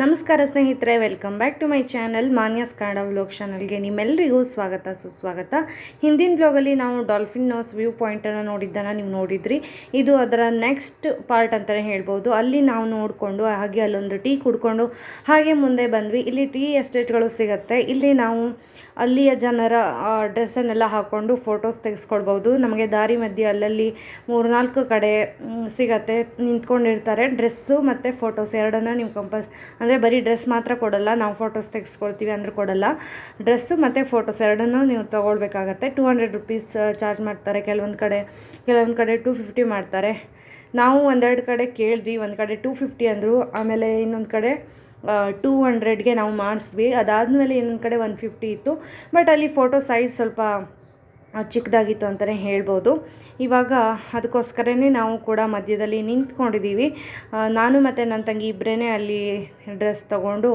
ನಮಸ್ಕಾರ ಸ್ನೇಹಿತರೆ welcome back to my channel Manya's Kannada vlog ಚಾನಲ್ಗೆ ನಿಮ್ಮೆಲ್ಲರಿಗೂ ಸ್ವಾಗತ, ಸುಸ್ವಾಗತ. ಹಿಂದಿನ ಬ್ಲಾಗಲ್ಲಿ ನಾವು ಡಾಲ್ಫಿನ್ ನೋಸ್ ವ್ಯೂ ಪಾಯಿಂಟನ್ನು ನೋಡಿದ್ದನ್ನು ನೀವು ನೋಡಿದ್ರಿ. ಇದು ಅದರ ನೆಕ್ಸ್ಟ್ ಪಾರ್ಟ್ ಅಂತಲೇ ಹೇಳ್ಬೋದು. ಅಲ್ಲಿ ನಾವು ನೋಡಿಕೊಂಡು ಹಾಗೆ ಅಲ್ಲೊಂದು ಟೀ ಕುಡ್ಕೊಂಡು ಹಾಗೆ ಮುಂದೆ ಬಂದ್ವಿ. ಇಲ್ಲಿ ಟೀ ಎಸ್ಟೇಟ್ಗಳು ಸಿಗುತ್ತೆ. ಇಲ್ಲಿ ನಾವು ಅಲ್ಲಿಯ ಜನರ ಡ್ರೆಸ್ಸನ್ನೆಲ್ಲ ಹಾಕ್ಕೊಂಡು ಫೋಟೋಸ್ ತೆಗೆಸ್ಕೊಳ್ಬೋದು. ನಮಗೆ ದಾರಿ ಮಧ್ಯೆ ಅಲ್ಲಲ್ಲಿ ಮೂರು ನಾಲ್ಕು ಕಡೆ ಸಿಗತ್ತೆ. ನಿಂತ್ಕೊಂಡಿರ್ತಾರೆ. ಡ್ರೆಸ್ಸು ಮತ್ತು ಫೋಟೋಸ್ ಎರಡನ್ನ ನೀವು ಕಂಪಲ್ಸ್ ಅಂದರೆ ಬರೀ ಡ್ರೆಸ್ ಮಾತ್ರ ಕೊಡಲ್ಲ, ನಾವು ಫೋಟೋಸ್ ತೆಗೆಸ್ಕೊಳ್ತೀವಿ ಅಂದರೆ ಕೊಡಲ್ಲ. ಡ್ರೆಸ್ಸು ಮತ್ತು ಫೋಟೋಸ್ ಎರಡನ್ನೂ ನೀವು ತೊಗೊಳ್ಬೇಕಾಗತ್ತೆ. ಟೂ ಹಂಡ್ರೆಡ್ ರುಪೀಸ್ ಚಾರ್ಜ್ ಮಾಡ್ತಾರೆ. ಕೆಲವೊಂದು ಕಡೆ ಕೆಲವೊಂದು ಕಡೆ ಟೂ ಫಿಫ್ಟಿ ಮಾಡ್ತಾರೆ. ನಾವು ಒಂದೆರಡು ಕಡೆ ಕೇಳಿದ್ವಿ, ಒಂದು ಕಡೆ ಟೂ ಫಿಫ್ಟಿ ಅಂದರು. ಆಮೇಲೆ ಇನ್ನೊಂದು ಕಡೆ ಟೂ ಹಂಡ್ರೆಡ್ಗೆ ನಾವು ಮಾಡಿಸಿದ್ವಿ. ಅದಾದಮೇಲೆ ಇನ್ನೊಂದು ಕಡೆ ಒನ್ ಫಿಫ್ಟಿ ಇತ್ತು. ಬಟ್ ಅಲ್ಲಿ ಫೋಟೋ ಸೈಜ್ ಸ್ವಲ್ಪ ಚಿಕ್ಕದಾಗಿತ್ತು ಅಂತಲೇ ಹೇಳ್ಬೋದು. ಇವಾಗ ಅದಕ್ಕೋಸ್ಕರನೇ ನಾವು ಕೂಡ ಮಧ್ಯದಲ್ಲಿ ನಿಂತ್ಕೊಂಡಿದ್ದೀವಿ. ನಾನು ಮತ್ತು ನನ್ನ ತಂಗಿ ಇಬ್ಬರೇ ಅಲ್ಲಿ ಡ್ರೆಸ್ ತಗೊಂಡು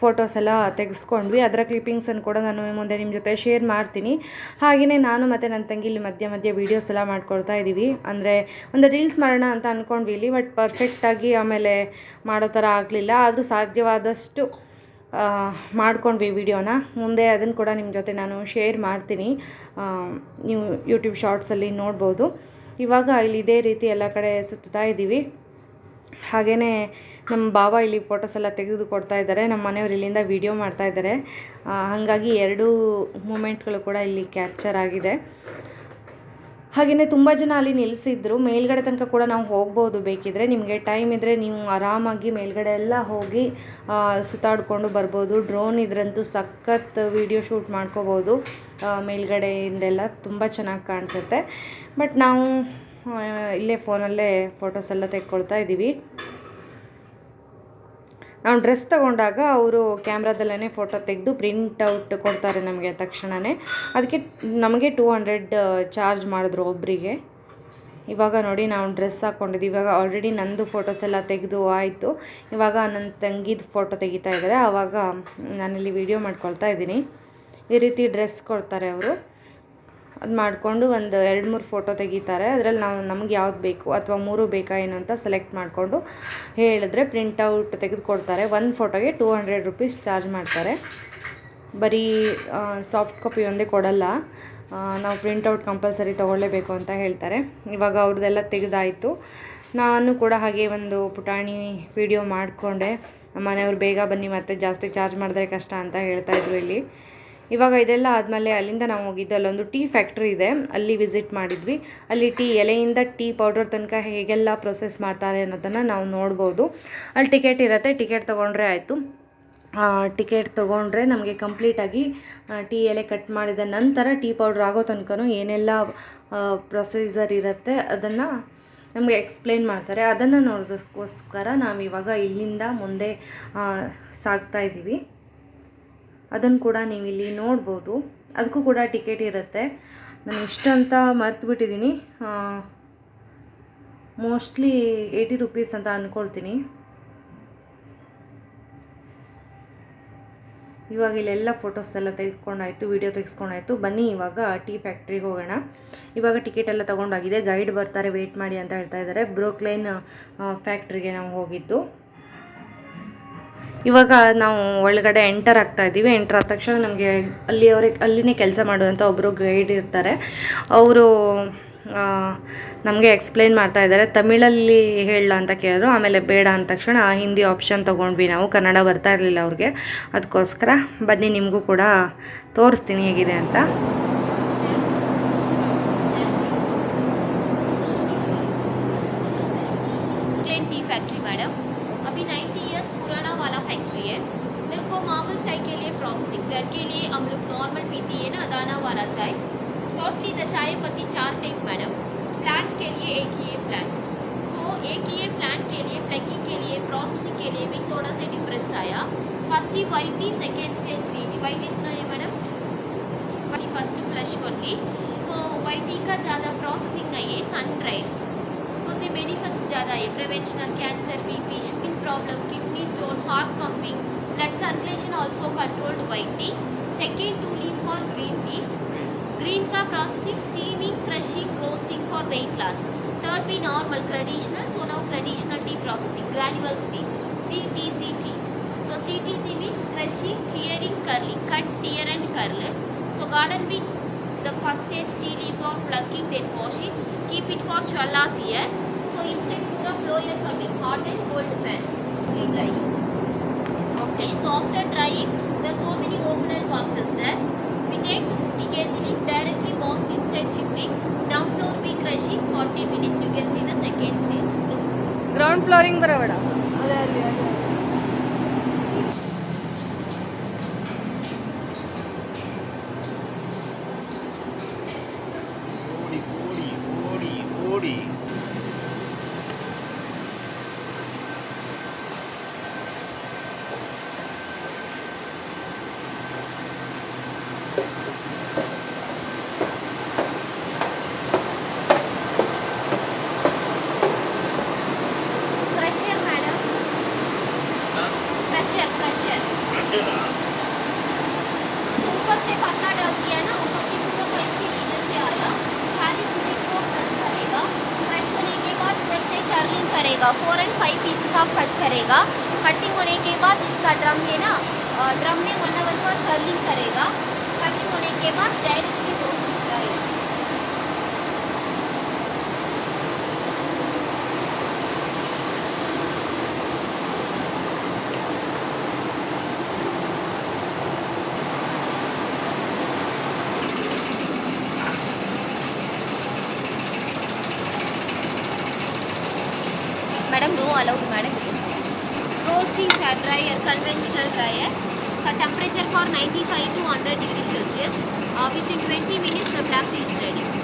ಫೋಟೋಸ್ ಎಲ್ಲ ತೆಗೆಸ್ಕೊಂಡ್ವಿ. ಅದರ ಕ್ಲಿಪ್ಪಿಂಗ್ಸನ್ನು ಕೂಡ ನಾನು ಮುಂದೆ ನಿಮ್ಮ ಜೊತೆ ಶೇರ್ ಮಾಡ್ತೀನಿ. ಹಾಗೆಯೇ ನಾನು ಮತ್ತು ನನ್ನ ತಂಗಿ ಇಲ್ಲಿ ಮಧ್ಯ ಮಧ್ಯೆ ವೀಡಿಯೋಸ್ ಎಲ್ಲ ಮಾಡ್ಕೊಳ್ತಾ ಇದ್ದೀವಿ. ಅಂದರೆ ಒಂದು ರೀಲ್ಸ್ ಮಾಡೋಣ ಅಂತ ಅಂದ್ಕೊಂಡ್ವಿ ಇಲ್ಲಿ ಬಟ್ ಪರ್ಫೆಕ್ಟಾಗಿ ಆಮೇಲೆ ಮಾಡೋ ಥರ ಆಗಲಿಲ್ಲ. ಆದರೂ ಸಾಧ್ಯವಾದಷ್ಟು ಮಾಡ್ಕೊಂಡ್ವಿ ವಿಡಿಯೋನ. ಮುಂದೆ ಅದನ್ನು ಕೂಡ ನಿಮ್ಮ ಜೊತೆ ನಾನು ಶೇರ್ ಮಾಡ್ತೀನಿ. ನೀವು ಯೂಟ್ಯೂಬ್ ಶಾರ್ಟ್ಸಲ್ಲಿ ನೋಡ್ಬೋದು. ಇವಾಗ ಇಲ್ಲಿ ಇದೇ ರೀತಿ ಎಲ್ಲ ಕಡೆ ಸುತ್ತಾ ಇದ್ದೀವಿ. ಹಾಗೆಯೇ ನಮ್ಮ ಬಾವ ಇಲ್ಲಿ ಫೋಟೋಸ್ ಎಲ್ಲ ತೆಗೆದು ಕೊಡ್ತಾ ಇದ್ದಾರೆ. ನಮ್ಮ ಮನೆಯವರು ಇಲ್ಲಿಂದ ವಿಡಿಯೋ ಮಾಡ್ತಾ ಇದ್ದಾರೆ. ಹಾಗಾಗಿ ಎರಡೂ ಮೂಮೆಂಟ್ಗಳು ಕೂಡ ಇಲ್ಲಿ ಕ್ಯಾಪ್ಚರ್ ಆಗಿದೆ. ಹಾಗೆಯೇ ತುಂಬ ಜನ ಅಲ್ಲಿ ನಿಲ್ಲಿಸಿದ್ರು ಮೇಲ್ಗಡೆ ತನಕ ಕೂಡ ನಾವು ಹೋಗ್ಬೋದು ಬೇಕಿದ್ರೆ. ನಿಮಗೆ ಟೈಮ್ ಇದ್ದರೆ ನೀವು ಆರಾಮಾಗಿ ಮೇಲ್ಗಡೆ ಎಲ್ಲ ಹೋಗಿ ಸುತ್ತಾಡಿಕೊಂಡು ಬರ್ಬೋದು. ಡ್ರೋನ್ ಇದ್ರಂತೂ ಸಖತ್ ವಿಡಿಯೋ ಶೂಟ್ ಮಾಡ್ಕೋಬೋದು. ಮೇಲ್ಗಡೆಯಿಂದೆಲ್ಲ ತುಂಬ ಚೆನ್ನಾಗಿ ಕಾಣಿಸುತ್ತೆ. ಬಟ್ ನಾವು ಇಲ್ಲೇ ಫೋನಲ್ಲೇ ಫೋಟೋಸ್ ಎಲ್ಲ ತೆಕ್ಕೊಳ್ತಾ ಇದ್ದೀವಿ ನಾವು ಡ್ರೆಸ್ ತಗೊಂಡಾಗ ಅವರು ಕ್ಯಾಮ್ರಾದಲ್ಲೇ ಫೋಟೋ ತೆಗೆದು ಪ್ರಿಂಟ್ ಔಟ್ ಕೊಡ್ತಾರೆ ನಮಗೆ ತಕ್ಷಣವೇ ಅದಕ್ಕೆ ನಮಗೆ ಟೂ ಹಂಡ್ರೆಡ್ ಚಾರ್ಜ್ ಮಾಡಿದ್ರು ಒಬ್ಬರಿಗೆ ಇವಾಗ ನೋಡಿ ನಾವು ಡ್ರೆಸ್ ಹಾಕ್ಕೊಂಡಿದ್ದೀವಿ ಇವಾಗ ಆಲ್ರೆಡಿ ನಂದು ಫೋಟೋಸ್ ಎಲ್ಲ ತೆಗೆದು ಆಯಿತು. ಇವಾಗ ನನ್ನ ತಂಗಿದ ಫೋಟೋ ತೆಗಿತಾ ಇದ್ದಾರೆ ಆವಾಗ ನಾನಿಲ್ಲಿ ವೀಡಿಯೋ ಮಾಡ್ಕೊಳ್ತಾ ಇದ್ದೀನಿ. ಈ ರೀತಿ ಡ್ರೆಸ್ ಕೊಡ್ತಾರೆ ಅವರು. ಅದು ಮಾಡಿಕೊಂಡು ಒಂದು ಎರಡು ಮೂರು ಫೋಟೋ ತೆಗಿತಾರೆ. ಅದರಲ್ಲಿ ನಾವು ನಮ್ಗೆ ಯಾವ್ದು ಬೇಕು ಅಥವಾ ಮೂರು ಬೇಕಾ ಏನು ಅಂತ ಸೆಲೆಕ್ಟ್ ಮಾಡಿಕೊಂಡು ಹೇಳಿದ್ರೆ ಪ್ರಿಂಟೌಟ್ ತೆಗೆದುಕೊಡ್ತಾರೆ. ಒಂದು ಫೋಟೋಗೆ ಟೂ ಹಂಡ್ರೆಡ್ ರುಪೀಸ್ ಚಾರ್ಜ್ ಮಾಡ್ತಾರೆ. ಬರೀ ಸಾಫ್ಟ್ ಕಾಪಿ ಒಂದೇ ಕೊಡಲ್ಲ. ನಾವು ಪ್ರಿಂಟೌಟ್ ಕಂಪಲ್ಸರಿ ತೊಗೊಳ್ಳೇಬೇಕು ಅಂತ ಹೇಳ್ತಾರೆ. ಇವಾಗ ಅವ್ರದ್ದೆಲ್ಲ ತೆಗೆದಾಯಿತು. ನಾನು ಕೂಡ ಹಾಗೆ ಒಂದು ಪುಟಾಣಿ ವಿಡಿಯೋ ಮಾಡಿಕೊಂಡೆ. ಮನೆಯವ್ರು ಬೇಗ ಬನ್ನಿ ಮತ್ತೆ ಜಾಸ್ತಿ ಚಾರ್ಜ್ ಮಾಡಿದ್ರೆ ಕಷ್ಟ ಅಂತ ಹೇಳ್ತಾಯಿದ್ರು ಇಲ್ಲಿ. ಇವಾಗ ಇದೆಲ್ಲ ಆದಮೇಲೆ ಅಲ್ಲಿಂದ ನಾವು ಹೋಗಿದ್ದು, ಅಲ್ಲೊಂದು ಟೀ ಫ್ಯಾಕ್ಟ್ರಿ ಇದೆ, ಅಲ್ಲಿ ವಿಸಿಟ್ ಮಾಡಿದ್ವಿ. ಅಲ್ಲಿ ಟೀ ಎಲೆಯಿಂದ ಟೀ ಪೌಡರ್ ತನಕ ಹೇಗೆಲ್ಲ ಪ್ರೊಸೆಸ್ ಮಾಡ್ತಾರೆ ಅನ್ನೋದನ್ನು ನಾವು ನೋಡ್ಬೋದು. ಅಲ್ಲಿ ಟಿಕೆಟ್ ಇರುತ್ತೆ, ಟಿಕೆಟ್ ತೊಗೊಂಡ್ರೆ ಆಯಿತು. ಟಿಕೆಟ್ ತೊಗೊಂಡ್ರೆ ನಮಗೆ ಕಂಪ್ಲೀಟಾಗಿ ಟೀ ಎಲೆ ಕಟ್ ಮಾಡಿದ ನಂತರ ಟೀ ಪೌಡ್ರ್ ಆಗೋ ತನಕ ಏನೆಲ್ಲ ಪ್ರೊಸೀಜರ್ ಇರುತ್ತೆ ಅದನ್ನು ನಮಗೆ ಎಕ್ಸ್ಪ್ಲೇನ್ ಮಾಡ್ತಾರೆ. ಅದನ್ನು ನೋಡೋದಕ್ಕೋಸ್ಕರ ನಾವು ಇವಾಗ ಇಲ್ಲಿಂದ ಮುಂದೆ ಸಾಗ್ತಾ ಇದ್ದೀವಿ ಅದನ್ನು ಕೂಡ ನೀವು ಇಲ್ಲಿ ನೋಡ್ಬೋದು. ಅದಕ್ಕೂ ಕೂಡ ಟಿಕೆಟ್ ಇರುತ್ತೆ. ನಾನು ಇಷ್ಟಂತ ಮರ್ತು ಬಿಟ್ಟಿದ್ದೀನಿ ಮೋಸ್ಟ್ಲಿ ಏಯ್ಟಿ ರುಪೀಸ್ ಅಂತ ಅಂದ್ಕೊಳ್ತೀನಿ ಇವಾಗ ಇಲ್ಲೆಲ್ಲ ಫೋಟೋಸ್ ಎಲ್ಲ ತೆಗೆದುಕೊಂಡಾಯ್ತು ವೀಡಿಯೋ ತೆಗೆಸ್ಕೊಂಡಾಯಿತು. ಬನ್ನಿ ಇವಾಗ ಟೀ ಫ್ಯಾಕ್ಟ್ರಿಗೆ ಹೋಗೋಣ. ಇವಾಗ ಟಿಕೆಟ್ ಎಲ್ಲ ತೊಗೊಂಡಾಗಿದೆ. ಗೈಡ್ ಬರ್ತಾರೆ ವೆಯ್ಟ್ ಮಾಡಿ ಅಂತ ಹೇಳ್ತಾ ಇದ್ದಾರೆ. ಬ್ರೋಕ್ಲೈನ್ ಫ್ಯಾಕ್ಟ್ರಿಗೆ ನಾವು ಹೋಗಿದ್ದು. ಇವಾಗ ನಾವು ಒಳಗಡೆ ಎಂಟರ್ ಆಗ್ತಾ ಇದ್ದೀವಿ. ಎಂಟರ್ ಆದ ತಕ್ಷಣ ನಮಗೆ ಅಲ್ಲಿಯವರೆ ಅಲ್ಲಿನೇ ಕೆಲಸ ಮಾಡುವಂಥ ಒಬ್ಬರು ಗೈಡ್ ಇರ್ತಾರೆ. ಅವರು ನಮಗೆ ಎಕ್ಸ್ಪ್ಲೇನ್ ಮಾಡ್ತಾ ಇದ್ದಾರೆ. ತಮಿಳಲ್ಲಿ ಹೇಳ ಅಂತ ಕೇಳಿದ್ರು, ಆಮೇಲೆ ಬೇಡ ಅಂದ ತಕ್ಷಣ ಹಿಂದಿ ಆಪ್ಷನ್ ತೊಗೊಂಡ್ವಿ ನಾವು. ಕನ್ನಡ ಬರ್ತಾ ಇರಲಿಲ್ಲ ಅವ್ರಿಗೆ. ಅದಕ್ಕೋಸ್ಕರ ಬನ್ನಿ ನಿಮಗೂ ಕೂಡ ತೋರಿಸ್ತೀನಿ ಹೇಗಿದೆ ಅಂತ. ಫ್ಯಾಕ್ಟ್ರಿ ಮೇಡಮ್ अभी 90 इयर्स पुराना वाला फैक्ट्री है। इधर को मामूल चाय के लिए प्रोसेसिंग घर के लिए हम लोग नॉर्मल पीती है ना, दाना वाला चाय। टोटली द चाय पत्ती चार टाइप मैडम प्लांट के लिए एक ही है प्लांट सो एक ही है प्लांट के लिए पैकिंग के लिए प्रोसेसिंग के लिए भी थोड़ा सा डिफरेंस आया। फ़र्स्ट ही white tea second stage green tea white tea सुना है madam first flush only so white tea का ज़्यादा प्रोसेसिंग नहीं है सन ड्राइड बेनिफिट्स ज़्यादा है prevention on cancer BP sugar problem kidney stone heart pumping blood circulation also controlled white tea second two leave for green tea green का processing steaming crushing roasting for weight loss third be normal traditional so now traditional tea processing granular tea C T C tea so C T C mean crushing tearing curly cut tear and curl so garden been the first stage tea leaves और plucking then washing keep it for twelve last year So inside pura flow air coming, hot and cold fan, okay, drying. Okay, so after drying, there are so many openal boxes there. We take 250 kg leaf directly box inside shifting. Down floor be crushing 40 minutes. You can see the second stage. Let's go. Ground flooring ಬರಬೇಡ ಅದೇ ಅಲ್ಲಿ ಓಡಿ करेगा। Four and five pieces आप cut करेगा। Cutting होने के बाद इसका ड्रम है ना ड्रम में वन आवर पर कर्लिंग करेगा। कटिंग होने के बाद directly madam no allowed madam roasting है ड्रायर कन्वेंशनल ड्रायर इसका temperature for 95 to 100 degree Celsius within 20 minutes the black tea is ready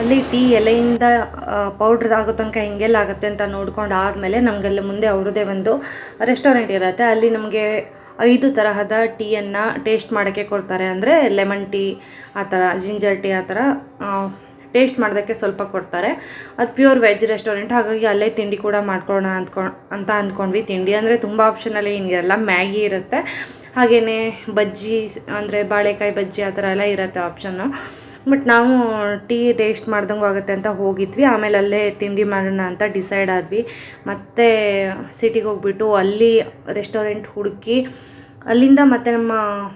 ಅಲ್ಲಿ ಟೀ ಎಲೆಯಿಂದ ಪೌಡ್ರ್ ಆಗೋ ತನಕ ಹೆಂಗೆಲ್ಲ ಆಗುತ್ತೆ ಅಂತ ನೋಡ್ಕೊಂಡು ಆದಮೇಲೆ ನಮಗಲ್ಲಿ ಮುಂದೆ ಅವ್ರದ್ದೇ ಒಂದು ರೆಸ್ಟೋರೆಂಟ್ ಇರುತ್ತೆ. ಅಲ್ಲಿ ನಮಗೆ ಐದು ತರಹದ ಟೀಯನ್ನು ಟೇಸ್ಟ್ ಮಾಡೋಕ್ಕೆ ಕೊಡ್ತಾರೆ. ಅಂದರೆ ಲೆಮನ್ ಟೀ ಆ ಥರ ಜಿಂಜರ್ ಟೀ ಆ ಥರ ಟೇಸ್ಟ್ ಮಾಡೋದಕ್ಕೆ ಸ್ವಲ್ಪ ಕೊಡ್ತಾರೆ. ಅದು ಪ್ಯೂರ್ ವೆಜ್ ರೆಸ್ಟೋರೆಂಟ್ ಹಾಗಾಗಿ ಅಲ್ಲೇ ತಿಂಡಿ ಕೂಡ ಮಾಡ್ಕೊಳ್ಳೋಣ ಅಂದ್ಕೊಂಡು ಅಂತ ಅಂದ್ಕೊಂಡ್ವಿ. ತಿಂಡಿ ಅಂದರೆ ತುಂಬ ಆಪ್ಷನಲ್ಲಿ ಏನಿರಲ್ಲ ಮ್ಯಾಗಿ ಇರುತ್ತೆ. ಹಾಗೆಯೇ ಬಜ್ಜಿ, ಅಂದರೆ ಬಾಳೆಕಾಯಿ ಬಜ್ಜಿ ಆ ಥರ ಎಲ್ಲ ಇರುತ್ತೆ ಆಪ್ಷನ್ನು ಬಟ್ ನಾವು ಟೀ ಟೇಸ್ಟ್ ಮಾಡ್ದಂಗೆ ಆಗುತ್ತೆ ಅಂತ ಹೋಗಿದ್ವಿ. ಆಮೇಲೆ ಅಲ್ಲೇ ತಿಂಡಿ ಮಾಡೋಣ ಅಂತ ಡಿಸೈಡ್ ಆದ್ವಿ. ಮತ್ತೆ ಸಿಟಿಗೆ ಹೋಗ್ಬಿಟ್ಟು ಅಲ್ಲಿ ರೆಸ್ಟೋರೆಂಟ್ ಹುಡುಕಿ ಅಲ್ಲಿಂದ ಮತ್ತೆ ನಮ್ಮ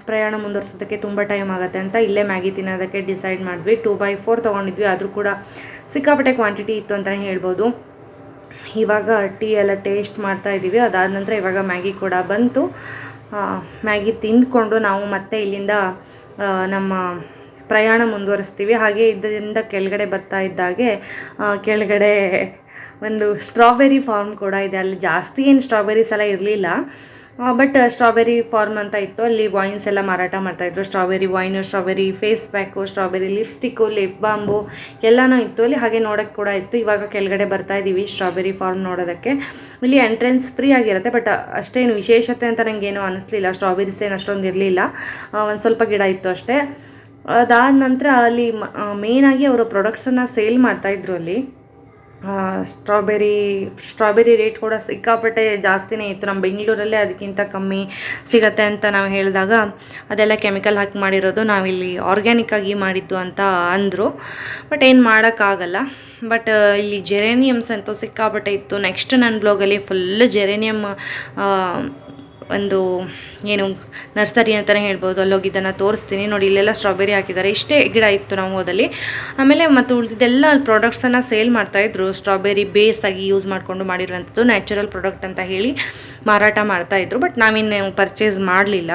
ಪ್ರಯಾಣ ಮುಂದುವರ್ಸೋದಕ್ಕೆ ತುಂಬ ಟೈಮ್ ಆಗುತ್ತೆ ಅಂತ ಇಲ್ಲೇ ಮ್ಯಾಗಿ ತಿನ್ನೋದಕ್ಕೆ ಡಿಸೈಡ್ ಮಾಡಿದ್ವಿ. ಟೂ ಬೈ ಫೋರ್ ತೊಗೊಂಡಿದ್ವಿ. ಆದರೂ ಕೂಡ ಸಿಕ್ಕಾಪಟ್ಟೆ ಕ್ವಾಂಟಿಟಿ ಇತ್ತು ಅಂತಲೇ ಹೇಳ್ಬೋದು. ಇವಾಗ ಟೀ ಎಲ್ಲ ಟೇಸ್ಟ್ ಮಾಡ್ತಾ ಇದ್ದೀವಿ. ಅದಾದ ನಂತರ ಇವಾಗ ಮ್ಯಾಗಿ ಕೂಡ ಬಂತು. ಮ್ಯಾಗಿ ತಿಂದ್ಕೊಂಡು ನಾವು ಮತ್ತೆ ಇಲ್ಲಿಂದ ನಮ್ಮ ಪ್ರಯಾಣ ಮುಂದುವರಿಸ್ತೀವಿ. ಹಾಗೆ ಇದರಿಂದ ಕೆಳಗಡೆ ಬರ್ತಾ ಇದ್ದಾಗೆ ಕೆಳಗಡೆ ಒಂದು ಸ್ಟ್ರಾಬೆರಿ ಫಾರ್ಮ್ ಕೂಡ ಇದೆ. ಅಲ್ಲಿ ಜಾಸ್ತಿ ಏನು ಸ್ಟ್ರಾಬೆರೀಸ್ ಎಲ್ಲ ಇರಲಿಲ್ಲ. ಬಟ್ ಸ್ಟ್ರಾಬೆರಿ ಫಾರ್ಮ್ ಅಂತ ಇತ್ತು. ಅಲ್ಲಿ ವೈನ್ಸ್ ಎಲ್ಲ ಮಾರಾಟ ಮಾಡ್ತಾಯಿದ್ರು strawberry wine, strawberry face pack, strawberry lipstick, lip bomb ಎಲ್ಲನೂ ಇತ್ತು ಅಲ್ಲಿ. ಹಾಗೆ ನೋಡೋಕ್ಕೆ ಕೂಡ ಇತ್ತು. ಇವಾಗ ಕೆಳಗಡೆ ಬರ್ತಾ ಇದ್ದೀವಿ ಸ್ಟ್ರಾಬೆರಿ ಫಾರ್ಮ್ ನೋಡೋದಕ್ಕೆ. ಇಲ್ಲಿ ಎಂಟ್ರೆನ್ಸ್ ಫ್ರೀ ಆಗಿರುತ್ತೆ. ಬಟ್ ಅಷ್ಟೇನು ವಿಶೇಷತೆ ಅಂತ ನನಗೇನು ಅನಿಸ್ಲಿಲ್ಲ. ಸ್ಟ್ರಾಬೆರೀಸ್ ಏನು ಅಷ್ಟೊಂದು ಇರಲಿಲ್ಲ. ಒಂದು ಸ್ವಲ್ಪ ಗಿಡ ಇತ್ತು ಅಷ್ಟೇ. ಅದಾದ ನಂತರ ಅಲ್ಲಿ ಮೇಯ್ನಾಗಿ ಅವರು ಪ್ರಾಡಕ್ಟ್ಸನ್ನು ಸೇಲ್ ಮಾಡ್ತಾಯಿದ್ರು ಅಲ್ಲಿ. ಸ್ಟ್ರಾಬೆರಿ ಸ್ಟ್ರಾಬೆರಿ ರೇಟ್ ಕೂಡ ಸಿಕ್ಕಾಪಟ್ಟೆ ಜಾಸ್ತಿನೇ ಇತ್ತು. ನಮ್ಮ ಬೆಂಗಳೂರಲ್ಲೇ ಅದಕ್ಕಿಂತ ಕಮ್ಮಿ ಸಿಗತ್ತೆ ಅಂತ ನಾವು ಹೇಳಿದಾಗ ಅದೆಲ್ಲ ಕೆಮಿಕಲ್ ಹಾಕಿ ಮಾಡಿರೋದು ನಾವಿಲ್ಲಿ ಆರ್ಗ್ಯಾನಿಕ್ಕಾಗಿ ಮಾಡಿದ್ದು ಅಂತ ಅಂದರು. ಬಟ್ ಏನು ಮಾಡೋಕ್ಕಾಗಲ್ಲ. ಬಟ್ ಇಲ್ಲಿ ಜೆರೇನಿಯಮ್ಸ್ ಅಂತೂ ಸಿಕ್ಕಾಪಟ್ಟೆ ಇತ್ತು. ನೆಕ್ಸ್ಟ್ ನನ್ನ ಬ್ಲಾಗಲ್ಲಿ ಫುಲ್ ಜೆರೇನಿಯಮ್ ಒಂದು ಏನು ನರ್ಸರಿ ಅಂತಲೇ ಹೇಳ್ಬೋದು. ಅಲ್ಲಿ ಹೋಗಿದ್ದನ್ನು ತೋರಿಸ್ತೀನಿ. ನೋಡಿ, ಇಲ್ಲೆಲ್ಲ ಸ್ಟ್ರಾಬೆರಿ ಹಾಕಿದ್ದಾರೆ. ಇಷ್ಟೇ ಗಿಡ ಇತ್ತು ನಾವು ಹೋದಲ್ಲಿ. ಆಮೇಲೆ ಮತ್ತು ಉಳಿದಿದ್ದೆಲ್ಲ ಪ್ರಾಡಕ್ಟ್ಸನ್ನು ಸೇಲ್ ಮಾಡ್ತಾಯಿದ್ರು ಸ್ಟ್ರಾಬೆರಿ ಬೇಸ್ ಆಗಿ ಯೂಸ್ ಮಾಡಿಕೊಂಡು ಮಾಡಿರುವಂಥದ್ದು ನ್ಯಾಚುರಲ್ ಪ್ರಾಡಕ್ಟ್ ಅಂತ ಹೇಳಿ ಮಾರಾಟ ಮಾಡ್ತಾಯಿದ್ರು ಬಟ್ ನಾವಿನ್ನು ಪರ್ಚೇಸ್ ಮಾಡಲಿಲ್ಲ.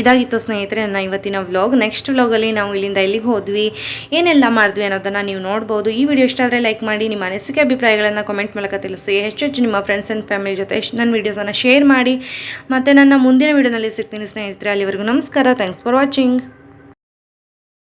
ಇದಾಗಿತ್ತು ಸ್ನೇಹಿತರೆ ನನ್ನ ಇವತ್ತಿನ ವ್ಲಾಗ್ ನೆಕ್ಸ್ಟ್ ವ್ಲಾಗಲ್ಲಿ ನಾವು ಇಲ್ಲಿಂದ ಎಲ್ಲಿಗೆ ಹೋದ್ವಿ, ಏನೆಲ್ಲ ಮಾಡಿದ್ವಿ ಅನ್ನೋದನ್ನು ನೀವು ನೋಡ್ಬೋದು. ಈ ವಿಡಿಯೋ ಇಷ್ಟ ಆದರೆ ಲೈಕ್ ಮಾಡಿ, ನಿಮ್ಮ ಅನಿಸಿಕೆ ಅಭಿಪ್ರಾಯಗಳನ್ನು ಕಮೆಂಟ್ ಮೂಲಕ ತಿಳಿಸಿ. ಹೆಚ್ಚು ಹೆಚ್ಚು ನಿಮ್ಮ ಫ್ರೆಂಡ್ಸ್ ಆ್ಯಂಡ್ ಫ್ಯಾಮಿಲಿ ಜೊತೆ ನನ್ನ ವೀಡಿಯೋಸನ್ನು ಶೇರ್ ಮಾಡಿ. ಮತ್ತು ನನ್ನ ಮುಂದಿನ ವೀಡಿಯೋನಲ್ಲಿ ಸಿಗ್ತೀನಿ ಸ್ನೇಹಿತರೆ. ಅಲ್ಲಿವರೆಗೂ ನಮಸ್ಕಾರ. Thanks for watching